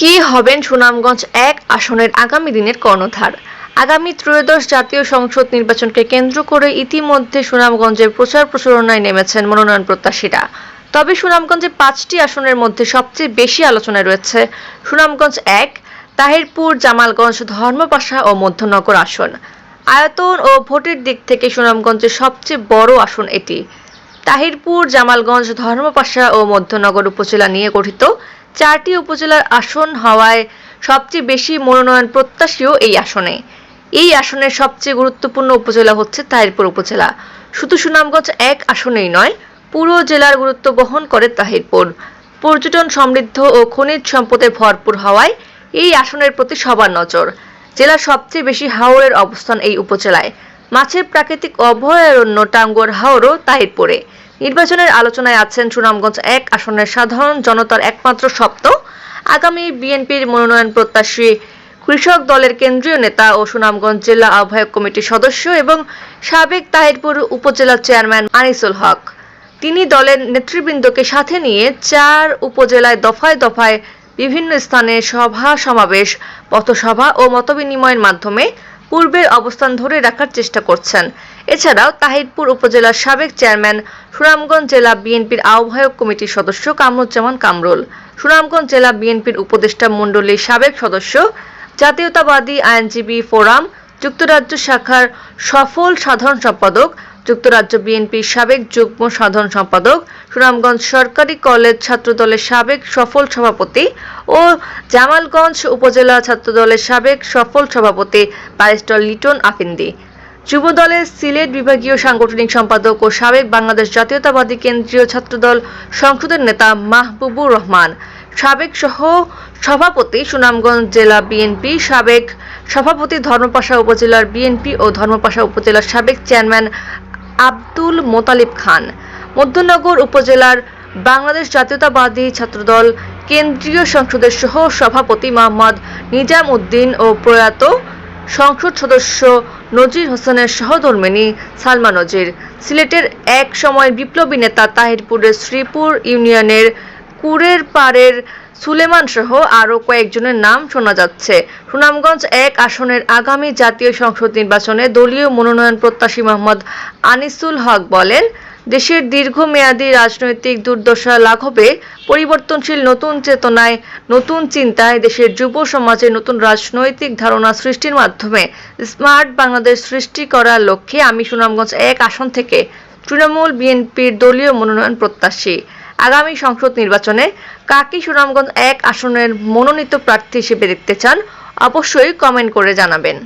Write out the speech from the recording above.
কি হবেন সুনামগঞ্জ এক আসনের আগামী দিনের কর্ণধার? আগামী ত্রয়োদশ জাতীয় সংসদ নির্বাচনকে কেন্দ্র করে ইতিমধ্যে সুনামগঞ্জের প্রচার প্রচারণায় নেমেছেন মনোনয়ন প্রত্যাশীরা। তবে সুনামগঞ্জে পাঁচটি আসনের মধ্যে সবচেয়ে বেশি আলোচনায় রয়েছে সুনামগঞ্জ এক, তাহিরপুর, জামালগঞ্জ, ধর্মপাশা ও মধ্যনগর আসন। আয়তন ও ভোটের দিক থেকে সুনামগঞ্জের সবচেয়ে বড় আসন এটি। তাহিরপুর, জামালগঞ্জ, ধর্মপাশা ও মধ্যনগর উপজেলা নিয়ে গঠিত চারটি উপজেলার আসন হওয়ায় সবচেয়ে বেশি মনোনয়ন প্রত্যাশীও এই আসনে। এই আসনের সবচেয়ে গুরুত্বপূর্ণ উপজেলা হচ্ছে তাহিরপুর উপজেলা। শুধু সুনামগঞ্জ এক আসনেই নয়, পুরো জেলার গুরুত্ব বহন করে তাহিরপুর। পর্যটন সমৃদ্ধ ও খনিজ সম্পদে ভরপুর হওয়ায় এই আসনের প্রতি সবার নজর। জেলার সবচেয়ে বেশি হাওরের অবস্থান এই উপজেলায়। মাছের প্রাকৃতিক অভয়ারণ্য টাঙ্গুয়ার হাওরও তাহিরপুরে। নির্বাচনের আলোচনায় আছেন সুনামগঞ্জ এক আসনের সাধারণ জনতার একমাত্র শব্দ। আগামী বিএনপির মনোনয়ন প্রত্যাশী কৃষক দলের কেন্দ্রীয় নেতা ও সুনামগঞ্জ জেলা আহ্বায়ক কমিটির সদস্য এবং সাবেক তাহিরপুর উপজেলা চেয়ারম্যান আনিসুল হক। তিনি দলের নেতৃবৃন্দকে সাথে নিয়ে চার উপজেলায় দফায় দফায় বিভিন্ন স্থানে সভা সমাবেশ পথসভা ও মতবিনিময়ের মাধ্যমে পূর্বের অবস্থান ধরে রাখার চেষ্টা করছেন। এছাড়াও তাহিরপুর উপজেলার সাবেক চেয়ারম্যান সুনামগঞ্জ জেলা বিএনপির আহ্বায়ক কমিটির সদস্য কামরুজ্জামান কামরুল, সুনামগঞ্জ জেলা বিএনপির উপদেষ্টা মণ্ডলীর সাবেক সদস্য, জাতীয়তাবাদী আইনজীবী ফোরাম, যুক্তরাজ্য শাখার সফল সাধারণ সম্পাদক যুক্তরাজ্য বিএনপির সাবেক যুগ্ম সাধারণ সম্পাদক, সুনামগঞ্জ সরকারি কলেজ ছাত্রদলের সাবেক সফল সভাপতি ও জামালগঞ্জ উপজেলা ছাত্রদলের সাবেক সফল সভাপতি ব্যারিস্টার লিটন আফিন্দি। যুব দলের সিলেট বিভাগীয় সাংগঠনিক সম্পাদক ও সাবেক বাংলাদেশ জাতীয়তাবাদী কেন্দ্রীয় ছাত্রদল সংসদের নেতা মাহবুবুর রহমান, সাবেক সহ সভাপতি সুনামগঞ্জ জেলা বিএনপি, সাবেক সভাপতি ধর্মপাশা উপজেলার বিএনপি ও ধর্মপাশা উপজেলার সাবেক চেয়ারম্যান আব্দুল মোতালিব খান। মধ্যনগর উপজেলার বাংলাদেশ জাতীয়তাবাদী ছাত্রদল কেন্দ্রীয় সংসদের সহ সভাপতি মোহাম্মদ নিজাম উদ্দিন ও প্রয়াত সংসদ সদস্য নজির হোসেনের সহধর্মিনী সালমা নজির। সিলেটের এক সময় বিপ্লবী নেতা তাহিরপুরের শ্রীপুর ইউনিয়নের কুরের পাড়ের সুলেমান সহ আরও কয়েকজনের নাম শোনা যাচ্ছে। সুনামগঞ্জ এক আসনের আগামী জাতীয় সংসদ নির্বাচনে দলীয় মনোনয়ন প্রত্যাশী মোহাম্মদ আনিসুল হক বলেন, দেশের দীর্ঘমেয়াদী রাজনৈতিক দুর্দশা লাঘবে, পরিবর্তনশীল নতুন চেতনায়, নতুন চিন্তায় দেশের যুব সমাজে নতুন রাজনৈতিক ধারণা সৃষ্টির মাধ্যমে স্মার্ট বাংলাদেশ সৃষ্টি করার লক্ষ্যে আমি সুনামগঞ্জ এক আসন থেকে তৃণমূল বিএনপির দলীয় মনোনয়ন প্রত্যাশী। আগামী সংসদ নির্বাচনে কাকি সুনামগঞ্জ এক আসনের মনোনীত প্রার্থী হিসেবে দেখতে চান। অবশ্যই কমেন্ট করে জানাবেন।